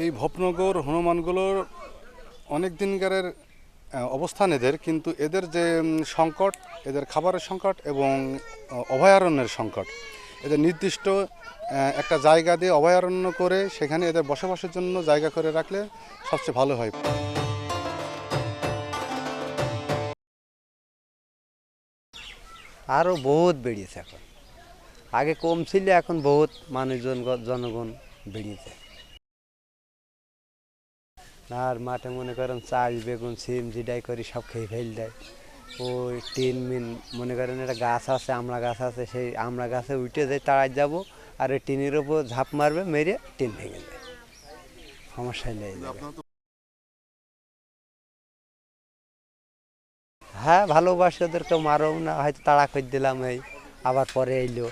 এই ভবনগর হনুমানগুলোর অনেক দিনকারের অবস্থান এদের, কিন্তু এদের যে সংকট, এদের খাবারের সংকট এবং অভয়ারণ্যের সংকট, এদের নির্দিষ্ট একটা জায়গা দিয়ে অভয়ারণ্য করে সেখানে এদের বসবাসের জন্য জায়গা করে রাখলে সবচেয়ে ভালো হয়। আরও বহুত বেড়েছে এখন। আগে কম ছিল, এখন বহুত মানুষজন জনগণ আর মাঠে মনে করেন চাল, বেগুন, সিম জিডাই করি সব খেয়ে ফেল দেয়। ওই টিন মিন, মনে করেন একটা গাছ আছে আমড়া গাছ আছে, সেই আমড়া গাছে উঠে যাই তাড়াই যাব, আর ওই টিনের ওপর ঝাঁপ মারবে, মেরে টিন ভেঙে যায় সমস্যায় যাবে হ্যাঁ ভালোবাসি ওদেরকে, মারও না, হয়তো তাড়া করে দিলাম এই, আবার পরে এলো।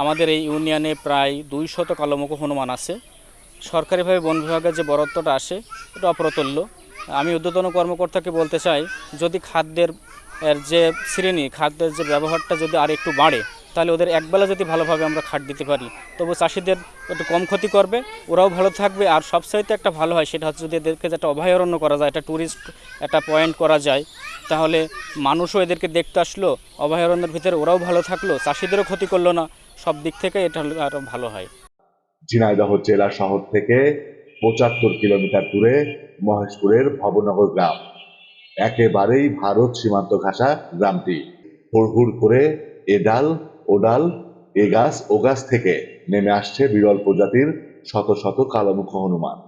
আমাদের এই ইউনিয়নে প্রায় দুই শত কালোমুখ হনুমান আছে। সরকারিভাবে বন বিভাগের যে বরাদ্দটা আসে, এটা অপ্রতুল্য। আমি ঊর্ধ্বতন কর্মকর্তাকে বলতে চাই, যদি খাদ্যের যে শ্রেণি, খাদ্যের যে ব্যবহারটা যদি আর একটু বাড়ে তাহলে ওদের একবেলা যদি ভালোভাবে আমরা খাট দিতে পারি, তবু চাষিদের একটু কম ক্ষতি করবে, ওরাও ভালো থাকবে। আর সবচাইতে একটা ভালো হয় সেটা হচ্ছে যদি এদেরকে একটা অভয়ারণ্য করা যায়, একটা ট্যুরিস্ট একটা পয়েন্ট করা যায়, তাহলে মানুষও এদেরকে দেখতে আসলো, অভয়ারণ্যের ভিতরে ওরাও ভালো থাকল, চাষিদেরও ক্ষতি করল না, সব দিক থেকে এটা আরও ভালো হয়। ঝিনাইদহ জেলা শহর থেকে পঁচাত্তর কিলোমিটার দূরে মহেশপুরের ভবনগর গ্রাম। একেবারেই ভারত সীমান্ত ঘাসা গ্রামটি। হুড় করে এ ডাল ও ডাল, এ গাছ, ও গাছ থেকে নেমে আসছে বিরল প্রজাতির শত শত কালোমুখ হনুমান।